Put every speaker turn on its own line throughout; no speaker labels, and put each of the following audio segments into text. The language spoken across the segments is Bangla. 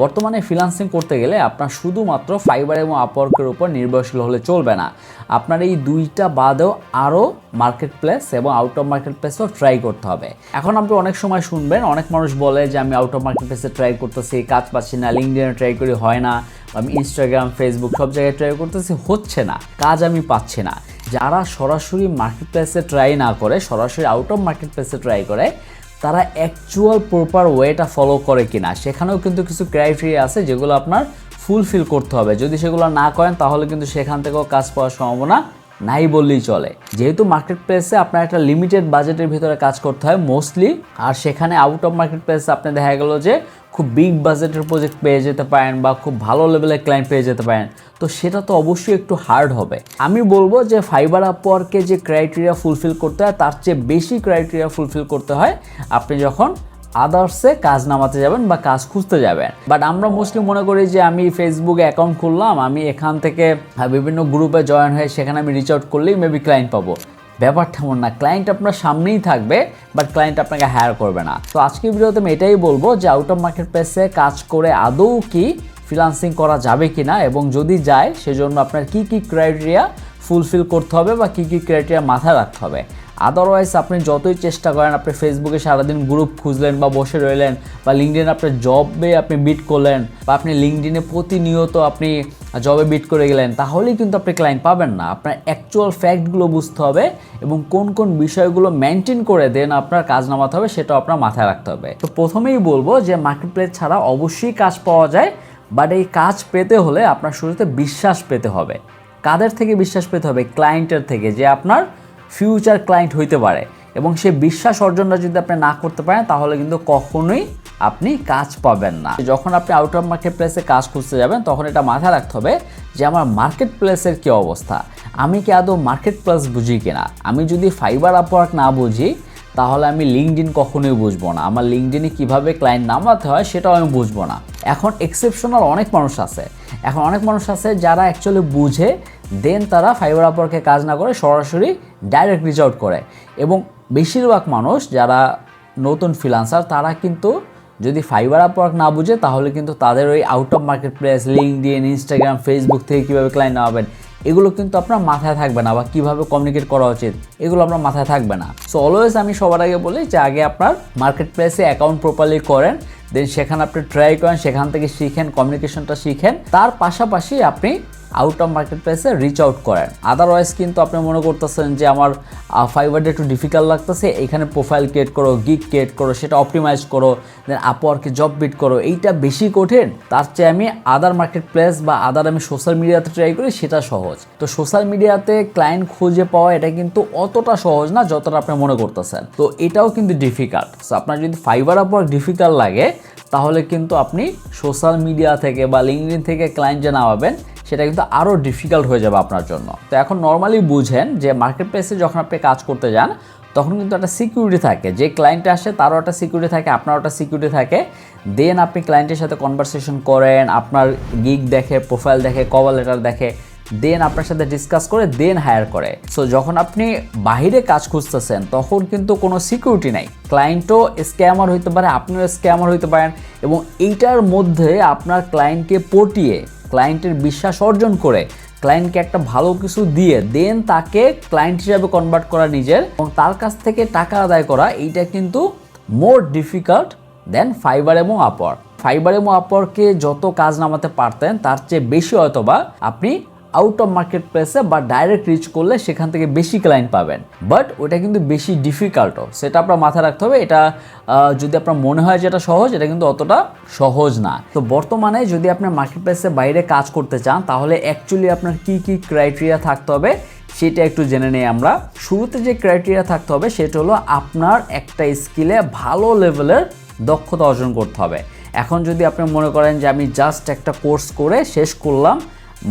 বর্তমানে ফ্রিলান্সিং করতে গেলে আপনার শুধুমাত্র ফাইবার এবং আপওয়ার্কের উপর নির্ভরশীল হলে চলবে না। আপনার এই দুইটা বাদেও আরও মার্কেট প্লেস এবং আউট অফ মার্কেট প্লেসও ট্রাই করতে হবে। এখন আপনি অনেক সময় শুনবেন, অনেক মানুষ বলে যে আমি আউট অফ মার্কেট প্লেসে ট্রাই করতেছি, কাজ পাচ্ছি না লিঙ্কডিনে ট্রাই করি, হয় না আমি ইনস্টাগ্রাম ফেসবুক সব জায়গায় ট্রাই করতেছি, হচ্ছে না, কাজ আমি পাচ্ছি না। যারা সরাসরি মার্কেট প্লেসে ট্রাই না করে, সরাসরি আউট অফ মার্কেট প্লেসে ট্রাই করে তারা অ্যাকচুয়াল প্রপার ওয়েটা ফলো করে কিনা। সেখানেও কিন্তু কিছু ক্রাইটেরিয়া আছে যেগুলো আপনার ফুলফিল করতে হবে। যদি সেগুলো না করেন, তাহলে কিন্তু সেখান থেকেও কাজ পাওয়ার সম্ভাবনা নাই বললেই চলে। যেহেতু মার্কেট প্লেসে আপনার একটা লিমিটেড বাজেটের ভিতরে কাজ করতে হয় মোস্টলি আর সেখানে আউট অফ মার্কেট প্লেসে আপনি দেখা গেল যে খুব বিগ বাজেটের প্রজেক্ট পেয়ে যেতে পারেন বা খুব ভালো লেভেলের ক্লায়েন্ট পেয়ে যেতে পারেন। তো সেটা তো অবশ্যই একটু হার্ড হবে। আমি বলব যে ফাইবার আপওয়ার্কে যে ক্রাইটেরিয়া ফুলফিল করতে হয়, তার চেয়ে বেশি ক্রাইটেরিয়া ফুলফিল করতে হয় আপনি যখন আদার্সে কাজ নামাতে যাবেন বা কাজ খুঁজতে যাবেন। বাট আমরা মোস্টলি মনে করি যে আমি ফেসবুকে অ্যাকাউন্ট খুললাম, আমি এখান থেকে বিভিন্ন গ্রুপে জয়েন হয়ে সেখানে আমি রিচ আউট করলেই মেবি ক্লায়েন্ট পাবো। ব্যাপারটা এমন না। ক্লায়েন্ট আপনার সামনেই থাকবে বাট ক্লায়েন্ট আপনাকে হায়ার করবে না। তো আজকের ভিডিওতে আমি এটাই বলব যে আউট অফ মার্কেট প্লেসে কাজ করে আদৌ কি ফ্রিলান্সিং করা যাবে কি না এবং যদি যায়, সেজন্য আপনার কি কি ক্রাইটেরিয়া ফুলফিল করতে হবে বা কি কি ক্রাইটেরিয়া মাথায় রাখতে হবে। আদারওয়াইজ আপনি যতই চেষ্টা করেন, আপনি ফেসবুকে সারাদিন গ্রুপ খুঁজলেন বা বসে রইলেন বা লিঙ্কডিনে আপনার জবে আপনি বিট করলেন বা আপনি লিঙ্কডিনে প্রতিনিয়ত আপনি জবে বিট করে গেলেন, তাহলেই কিন্তু আপনি ক্লায়েন্ট পাবেন না। আপনার অ্যাকচুয়াল ফ্যাক্টগুলো বুঝতে হবে এবং কোন কোন বিষয়গুলো মেনটেন করে দেন আপনার কাজ নামাতে হবে, সেটাও আপনার মাথায় রাখতে হবে। তো প্রথমেই বলব যে মার্কেট প্লেস ছাড়া অবশ্যই কাজ পাওয়া যায় বাট এই কাজ পেতে হলে আপনার শুরুতে বিশ্বাস পেতে হবে। কাদের থেকে বিশ্বাস পেতে হবে? ক্লায়েন্টের থেকে, যে আপনার ফিউচার ক্লায়েন্ট হইতে পারে এবং সে বিশ্বাস অর্জনটা যদি আপনি না করতে পারেন, তাহলে কিন্তু কখনোই আপনি কাজ পাবেন না। যখন আপনি আউট অফ মার্কেট প্লেসে কাজ খুঁজতে যাবেন, তখন এটা মাথায় রাখতে হবে যে আমার মার্কেট প্লেসের কী অবস্থা? আমি কি আদৌ মার্কেট প্লেস বুঝি কিনা? আমি যদি ফাইবার আপওয়ার্ক না বুঝি, তাহলে আমি লিঙ্কডিন কখনোই বুঝব না। আমার লিঙ্কডিনে কীভাবে ক্লায়েন্ট নামাতে হয়, সেটাও আমি বুঝব না। এখন এক্সেপশনাল অনেক মানুষ আছে। এখন অনেক মানুষ আছে যারা অ্যাকচুয়ালি বুঝে দেন তারা ফাইবার আপওয়ার্কে কাজ না করে সরাসরি ডাইরেক্ট রিচ আউট করে। এবং বেশিরভাগ মানুষ যারা নতুন ফ্রিলান্সার তারা কিন্তু যদি ফাইবার আপওয়ার্ক না বুঝে, তাহলে কিন্তু তাদের ওই out of market place LinkedIn Instagram Facebook থেকে কীভাবে ক্লায়েন্ট নামাবেন, এগুলো কিন্তু আপনার মাথায় থাকবে না বা কীভাবে কমিউনিকেট করা উচিত, এগুলো আপনার মাথায় থাকবে না। সো অলওয়েজ আমি সবার আগে বলি যে আগে আপনার মার্কেট প্লেসে অ্যাকাউন্ট প্রপারলি করেন দেন সেখানে আপনি ট্রাই করেন, সেখান থেকে শিখেন কমিউনিকেশনটা শিখেন। তার পাশাপাশি আপনি আউট অফ মার্কেট প্লেসে রিচ আউট করেন। আদারওয়াইজ কিন্তু আপনি মনে করতেছেন যে আমার ফাইবারটা একটু ডিফিকাল্ট লাগতেছে, এখানে প্রোফাইল ক্রিয়েট করো গিক ক্রিয়েট করো, সেটা অপটিমাইজ করো দেন আপওয়ার্কে জব বিট করো, এইটা বেশি কঠিন, তার চেয়ে আমি আদার মার্কেট প্লেস বা আদার আমি সোশ্যাল মিডিয়াতে ট্রাই করি, সেটা সহজ। তো সোশ্যাল মিডিয়াতে ক্লায়েন্ট খুঁজে পাওয়া এটা কিন্তু অতটা সহজ না, যতটা আপনি মনে করতেছেন। তো এটাও কিন্তু ডিফিকাল্ট সো আপনার যদি ফাইবার আপওয়ার্ক ডিফিকাল্ট লাগে, তাহলে কিন্তু আপনি সোশ্যাল মিডিয়া থেকে বা লিঙ্কডিন থেকে ক্লায়েন্ট যে নামাবেন সেটা কিন্তু আরও ডিফিকাল্ট হয়ে যাবে আপনার জন্য। তো এখন নর্মালি বুঝেন যে মার্কেট প্লেসে যখন আপনি কাজ করতে যান, তখন কিন্তু একটা সিকিউরিটি থাকে। যে ক্লায়েন্টে আসে, তারও একটা সিকিউরিটি থাকে, আপনারও একটা সিকিউরিটি থাকে। দেন আপনি ক্লায়েন্টের সাথে কনভারসেশন করেন, আপনার গিগ দেখে প্রোফাইল দেখে কভার লেটার দেখে দেন আপনার সাথে ডিসকাস করে দেন হায়ার করে। সো যখন আপনি বাইরে কাজ খুঁজতেছেন, তখন কিন্তু কোনো সিকিউরিটি নাই। ক্লায়েন্টও স্ক্যামার হইতে পারে, আপনিও স্ক্যামার হইতে পারেন এবং এইটার মধ্যে আপনার ক্লায়েন্টকে পটিয়ে ক্লায়েন্টের বিশ্বাস অর্জন করে ক্লায়েন্টকে একটা ভালো কিছু দিয়ে দেন তাকে ক্লায়েন্ট হিসাবে কনভার্ট করা নিজের এবং তার কাছ থেকে টাকা আদায় করা, এইটা কিন্তু মোর ডিফিকাল্ট দেন ফাইবার এবং আপর ফাইবার এবং আপরকে যত কাজ নামাতে পারতেন, তার চেয়ে বেশি হয়তোবা আপনি আউট অফ মার্কেট প্লেসে বা ডাইরেক্ট রিচ করলে সেখান থেকে বেশি ক্লায়েন্ট পাবেন। বাট ওটা কিন্তু বেশি ডিফিকাল্টও সেটা আপনার মাথায় রাখতে হবে। এটা যদি আপনার মনে হয় যেটা সহজ, এটা কিন্তু অতটা সহজ না। তো বর্তমানে যদি আপনার মার্কেট প্লেসে বাইরে কাজ করতে চান, তাহলে অ্যাকচুয়ালি আপনার কি কি ক্রাইটেরিয়া থাকতে হবে, সেটা একটু জেনে নেই আমরা শুরুতে যে ক্রাইটেরিয়া থাকতে হবে, সেটা হলো আপনার একটা স্কিলে ভালো লেভেলের দক্ষতা অর্জন করতে হবে। এখন যদি আপনি মনে করেন যে আমি জাস্ট একটা কোর্স করে শেষ করলাম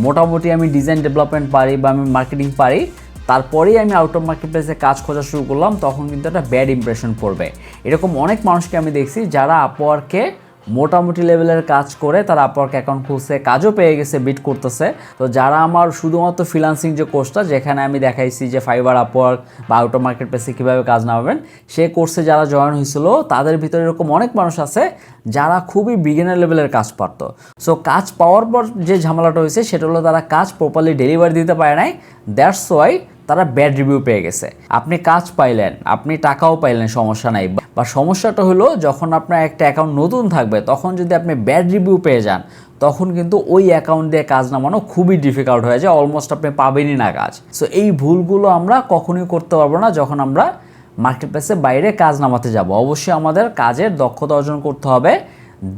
মোটামুটি আমি ডিজাইন ডেভেলপমেন্ট পারি বা আমি মার্কেটিং পারি, তারপরেই আমি আউট অফ মার্কেট প্লেসে কাজ খোঁজা শুরু করলাম, তখন কিন্তু একটা ব্যাড ইমপ্রেশন পড়বে। এরকম অনেক মানুষকে আমি দেখছি যারা আপওয়ার্কে মোটামুটি লেভেলের কাজ করে তারা আপওয়ার্ক অ্যাকাউন্ট খুলছে, কাজও পেয়ে গেছে বিট করতেছে। তো যারা আমার শুধুমাত্র ফ্রিলান্সিং যে কোর্সটা যেখানে আমি দেখাইছি যে ফাইবার আপওয়ার্ক বা আউট মার্কেট প্লেসে কীভাবে কাজ নামাবেন, সে কোর্সে যারা জয়েন হয়েছিল, তাদের ভিতরে এরকম অনেক মানুষ আছে যারা খুবই বিগিনার লেভেলের কাজ পারত। সো কাজ পাওয়ার পর যে ঝামেলাটা হয়েছে, সেটা হলো তারা কাজ প্রপারলি ডেলিভারি দিতে পারে নাই। দ্যাটস ওয়াই তারা ব্যাড রিভিউ পেয়ে গেছে। আপনি কাজ পাইলেন, আপনি টাকাও পাইলেন, সমস্যা নাই। বা সমস্যাটা হলো, যখন আপনার একটা অ্যাকাউন্ট নতুন থাকবে, তখন যদি আপনি ব্যাড রিভিউ পেয়ে যান, তখন কিন্তু ওই অ্যাকাউন্ট দিয়ে কাজ নামানো খুবই ডিফিকাল্ট হয়ে যায় অলমোস্ট আপনি পাবেনই না কাজ। সো এই ভুলগুলো আমরা কখনোই করতে পারব না, যখন আমরা মার্কেট প্লেসে বাইরে কাজ নামাতে যাব। অবশ্যই আমাদের কাজের দক্ষতা অর্জন করতে হবে।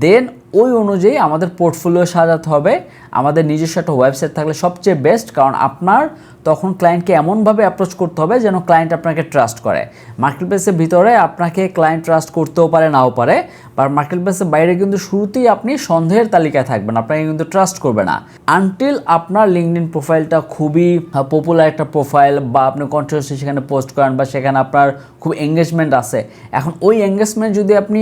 দেন ওই অনুযায়ী আমাদের পোর্টফোলিও সাজাতে হবে। আমাদের নিজস্ব একটা ওয়েবসাইট থাকলে সবচেয়ে বেস্ট কারণ আপনার তখন ক্লায়েন্টকে এমনভাবে অ্যাপ্রোচ করতে হবে যেন ক্লায়েন্ট আপনাকে ট্রাস্ট করে। মার্কেট প্লেসের ভিতরে আপনাকে ক্লায়েন্ট ট্রাস্ট করতেও পারে, নাও পারে। বা মার্কেট প্লেসের বাইরে কিন্তু শুরুতেই আপনি সন্দেহের তালিকায় থাকবেন, আপনাকে কিন্তু ট্রাস্ট করবে না। আনটিল আপনার লিঙ্কডিন প্রোফাইলটা খুবই পপুলার একটা প্রোফাইল বা আপনি কন্ট্রোভার্সি সেখানে পোস্ট করেন বা সেখানে আপনার খুব এঙ্গেজমেন্ট আছে। এখন ওই এঙ্গেজমেন্ট যদি আপনি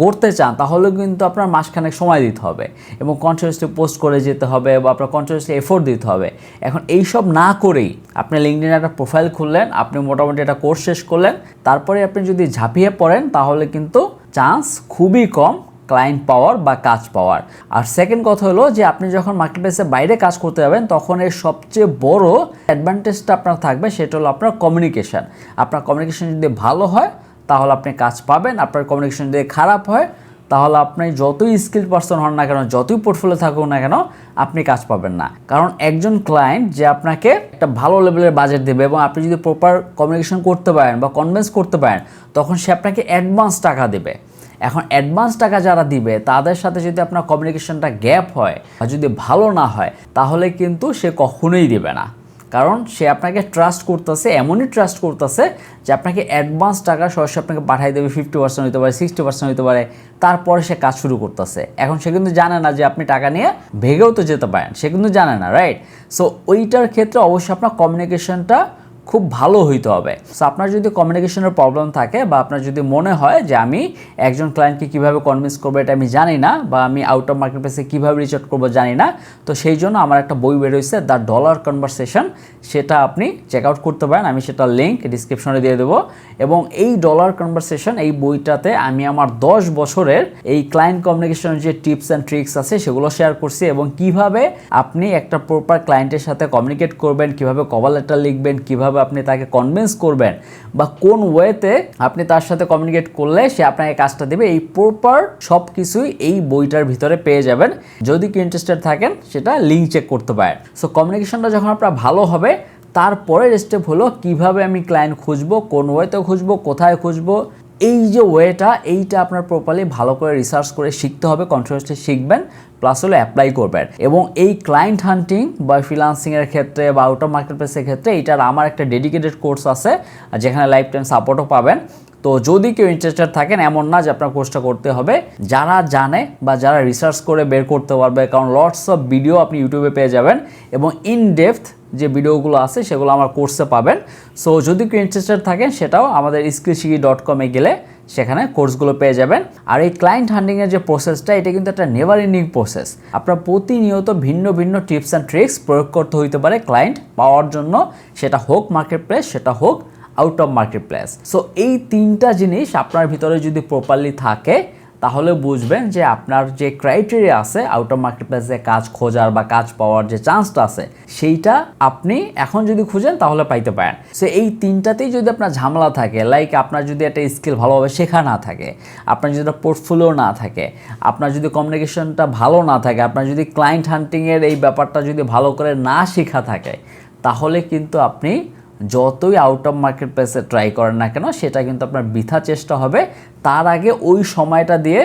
গড়তে চান, তাহলে কিন্তু আপনার মাসখানেক সময় দিতে হবে এবং কন্ট্রোভার্সি পোস্ট করে যেতে হবে বা আপনার কন্ট্রোভার্সি এফোর্ট দিতে হবে। এখন এইসব না করেই আপনি লিঙ্কডিন একটা প্রোফাইল খুললেন, আপনি মোটামুটি একটা কোর্স শেষ করলেন, তারপরে আপনি যদি ঝাঁপিয়ে পড়েন, তাহলে কিন্তু চান্স খুবই কম ক্লায়েন্ট পাওয়ার বা কাজ পাওয়ার। আর সেকেন্ড কথা হলো যে আপনি যখন মার্কেট বাইরে কাজ করতে যাবেন, তখন এর সবচেয়ে বড় অ্যাডভান্টেজটা আপনার থাকবে, সেটা হলো আপনার কমিউনিকেশান আপনার কমিউনিকেশন যদি ভালো হয়, তাহলে আপনি কাজ পাবেন, আপনার কমিউনিকেশন যদি খারাপ হয় তাহলে আপনি যতই স্কিল পার্সন হন না কেন, যতই পোর্টফোলিও থাকুক না কেন, আপনি কাজ পাবেন না। কারণ একজন ক্লায়েন্ট যে আপনাকে একটা ভালো লেভেলের বাজেট দেবে এবং আপনি যদি প্রপার কমিউনিকেশন করতে পারেন বা কনভিন্স করতে পারেন, তখন সে আপনাকে অ্যাডভান্স টাকা দেবে। এখন অ্যাডভান্স টাকা যারা দিবে, তাদের সাথে যদি আপনার কমিউনিকেশনটা গ্যাপ হয় বা যদি ভালো না হয়, তাহলে কিন্তু সে কখনোই দেবে না। কারণ সে আপনাকে ট্রাস্ট করতেছে, এমনই ট্রাস্ট করতেছে যে আপনাকে অ্যাডভান্স টাকা সরাসরি আপনাকে পাঠাই দেবে ফিফটি পার্সেন্ট হতে পারে সিক্সটি পার্সেন্ট হতে পারে, তারপরে সে কাজ শুরু করতেছে। এখন সে কিন্তু জানে না যে আপনি টাকা নিয়ে ভেগেও তো যেতে পারেন, সে কিন্তু জানে না রাইট সো ওইটার ক্ষেত্রে অবশ্যই আপনার কমিউনিকেশনটা খুব ভালো হইতে হবে। সো আপনার যদি কমিউনিকেশনের প্রবলেম থাকে বা আপনার যদি মনে হয় যে আমি একজন ক্লায়েন্টকে কীভাবে কনভিন্স করব এটা আমি জানি না বা আমি আউট অফ মার্কেট প্লেসে কীভাবে রিচ আউট করব জানি না, তো সেই জন্য আমার একটা বই বেরোইছে দ্য ডলার কনভারসেশন সেটা আপনি চেক আউট করতে পারেন, আমি সেটা লিঙ্ক ডিসক্রিপশনে দিয়ে দেবো। এবং এই ডলার কনভারসেশন এই বইটাতে আমি আমার দশ বছরের এই ক্লায়েন্ট কমিউনিকেশনের যে টিপস অ্যান্ড ট্রিক্স আছে, সেগুলো শেয়ার করছি এবং কীভাবে আপনি একটা প্রপার ক্লায়েন্টের সাথে কমিউনিকেট করবেন, কীভাবে কভার লেটার লিখবেন, কীভাবে আপনি তাকে কনভিন্স করবেন বা কোন ওয়েতে আপনি তার সাথে কমিউনিকেট করলে সে আপনাকে কাজটা দেবে, এই প্রপার সব কিছুই এই বইটার ভিতরে পেয়ে যাবেন। যদি কি ইন্টারেস্টেড থাকেন, সেটা লিঙ্ক চেক করতে পারেন। সো কমিউনিকেশনটা যখন আপনার ভালো হবে, তারপরের স্টেপ হলো কীভাবে আমি ক্লায়েন্ট খুঁজবো, কোন ওয়েতে খুঁজবো, কোথায় খুঁজবো এই যে ওয়েটা, এইটা আপনার প্রপারলি ভালো করে রিসার্চ করে শিখতে হবে কন্ট্রোভার্সি শিখবেন প্লাস হলো অ্যাপ্লাই করবেন। এবং এই ক্লায়েন্ট হান্টিং বা ফ্রিলান্সিংয়ের ক্ষেত্রে বা আউট অফ মার্কেট প্লেসের ক্ষেত্রে এটার আমার একটা ডেডিকেটেড কোর্স আছে, যেখানে লাইফ টাইম সাপোর্টও পাবেন। তো যদি কেউ ইন্টারেস্টেড থাকেন, এমন না যে আপনার কোর্সটা করতে হবে। যারা জানে বা যারা রিসার্চ করে বের করতে পারবে, কারণ লটস অফ ভিডিও আপনি ইউটিউবে পেয়ে যাবেন। এবং ইন ডেপথ যে ভিডিওগুলো আছে সেগুলো আমার কোর্সে পাবেন। সো যদি কেউ ইন্টারেস্টেড থাকেন, সেটাও আমাদের স্কিলশিকি ডট কমে গেলে সেখানে কোর্সগুলো পেয়ে যাবেন। আর এই ক্লায়েন্ট হান্ডিংয়ের যে প্রসেসটা এটা কিন্তু একটা নেভার ইন্ডিং প্রসেস আপনার প্রতিনিয়ত ভিন্ন ভিন্ন টিপস অ্যান্ড ট্রিক্স প্রয়োগ করতে হইতে পারে ক্লায়েন্ট পাওয়ার জন্য। সেটা হোক মার্কেট প্লেস সেটা হোক out of market place so এই তিনটা জিনিস আপনার ভিতরে যদি প্রপারলি থাকে তাহলে বুঝবেন যে আপনার যে ক্রাইটেরিয়া আছে আউট অফ মার্কেট প্লেসে কাজ খোঁজার বা কাজ পাওয়ার যে চান্সটা আছে, সেইটা আপনি এখন যদি খুঁজেন তাহলে পাইতে পারেন। সো এই তিনটাতেই যদি আপনার ঝামেলা থাকে লাইক আপনার যদি একটা স্কিল ভালোভাবে শেখা না থাকে, আপনার যদি একটা পোর্টফোলিও না থাকে, আপনার যদি কমিউনিকেশনটা ভালো না থাকে, আপনার যদি ক্লায়েন্ট হান্টিংয়ের এই ব্যাপারটা যদি ভালো করে না শেখা থাকে, তাহলে কিন্তু আপনি যতই আউট অফ মার্কেট প্লেসে ট্রাই করেন না কেন, সেটা কিন্তু আপনার বৃথা চেষ্টা হবে। তার আগে ওই সময়টা দিয়ে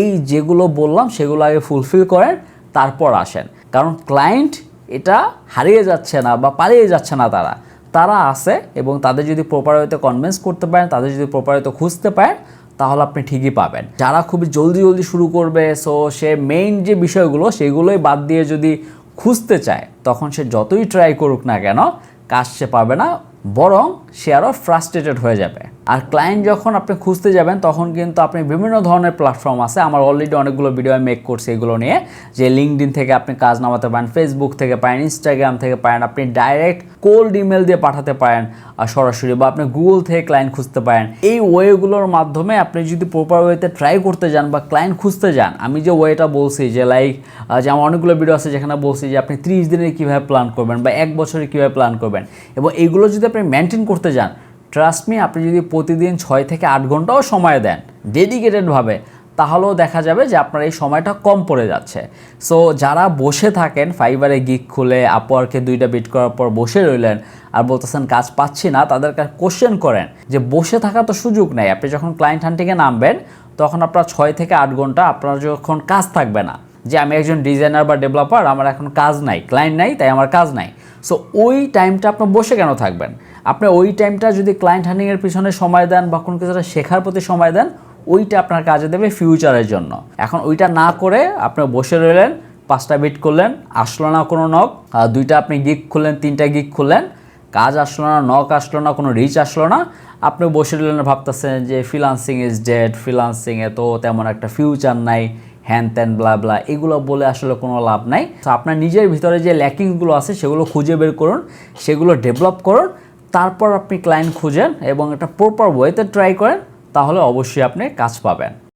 এই যেগুলো বললাম, সেগুলো আগে ফুলফিল করেন, তারপর আসেন। কারণ ক্লায়েন্ট এটা হারিয়ে যাচ্ছে না বা পালিয়ে যাচ্ছে না তারা। তারা আছে এবং তাদের যদি প্রপার হয়তো কনভিন্স করতে পারেন, তাদের যদি প্রপার হয়তো খুঁজতে পারেন, তাহলে আপনি ঠিকই পাবেন। যারা খুবই জলদি জলদি শুরু করবে সো সে মেইন যে বিষয়গুলো, সেগুলোই বাদ দিয়ে যদি খুঁজতে চায়, তখন সে যতই ট্রাই করুক না কেন কাজ সে পাবে না বরং সে আরও ফ্রাস্ট্রেটেড হয়ে যাবে। আর ক্লায়েন্ট যখন আপনি খুঁজতে যাবেন, তখন কিন্তু আপনি বিভিন্ন ধরনের প্ল্যাটফর্ম আছে। আমার অলরেডি অনেকগুলো ভিডিও আমি মেক করছি এগুলো নিয়ে। যে লিঙ্কডিন থেকে আপনি কাজ নামাতে পারেন ফেসবুক থেকে পারেন ইনস্টাগ্রাম থেকে পারেন, আপনি ডাইরেক্ট কোল্ড ইমেল দিয়ে পাঠাতে পারেন সরাসরি বা আপনি গুগল থেকে ক্লায়েন্ট খুঁজতে পারেন। এই ওয়েগুলোর মাধ্যমে আপনি যদি প্রপার ওয়েতে ট্রাই করতে যান বা ক্লায়েন্ট খুঁজতে যান, আমি যে ওয়েটা বলছি যে লাইক যে আমার অনেকগুলো ভিডিও আছে যেখানে বলছি যে আপনি ত্রিশ দিনে কীভাবে প্ল্যান করবেন বা এক বছরে কীভাবে প্ল্যান করবেন এবং এইগুলো যদি আপনি মেনটেন করতে যান ট্রাস্ট মি আপনি যদি প্রতিদিন ছয় থেকে আট ঘন্টাও সময় দেন ডেডিকেটেডভাবে তাহলেও দেখা যাবে যে আপনার এই সময়টা কম পড়ে যাচ্ছে। সো যারা বসে থাকেন ফাইবারে গিক খুলে আপওয়ার্কে দুইটা বিট করার পর বসে রইলেন, আর বলতেছেন কাজ পাচ্ছি না তাদেরকে কোশ্চেন করেন যে, বসে থাকা তো সুযোগ নেই। আপনি যখন ক্লায়েন্ট হান্টিংয়ে নামবেন, তখন আপনার ছয় থেকে আট ঘণ্টা আপনার যখন কাজ থাকবে না, যে আমি একজন ডিজাইনার বা ডেভেলপার আমার এখন কাজ নাই ক্লায়েন্ট নাই, তাই আমার কাজ নাই। সো ওই টাইমটা আপনার বসে কেন থাকবেন? আপনি ওই টাইমটা যদি ক্লায়েন্ট হান্ডিংয়ের পিছনে সময় দেন বা কোনো কিছুটা শেখার প্রতি সময় দেন, ওইটা আপনার কাজে দেবে ফিউচারের জন্য। এখন ওইটা না করে আপনি বসে রইলেন, পাঁচটা বিট করলেন, আসলো না কোনো নক দুইটা আপনি গিক খুললেন, তিনটা গিক খুললেন, কাজ আসলো না নক আসলো না, কোনো রিচ আসলো না, আপনি বসে রইলেন, ভাবতেছেন যে ফ্রিলান্সিং ইজ ডেড ফ্রিলান্সিংয়ে তো তেমন একটা ফিউচার নাই হ্যান ত্যান ব্লা ব্লা এগুলো বলে আসলে কোনো লাভ নাই। তো আপনার নিজের ভিতরে যে ল্যাকিংসগুলো আছে, সেগুলো খুঁজে বের করুন, সেগুলো ডেভেলপ করুন তারপর আপনি ক্লায়েন্ট খুঁজেন এবং একটা প্রপার ওয়েতে ট্রাই করেন, তাহলে অবশ্যই আপনি কাজ পাবেন।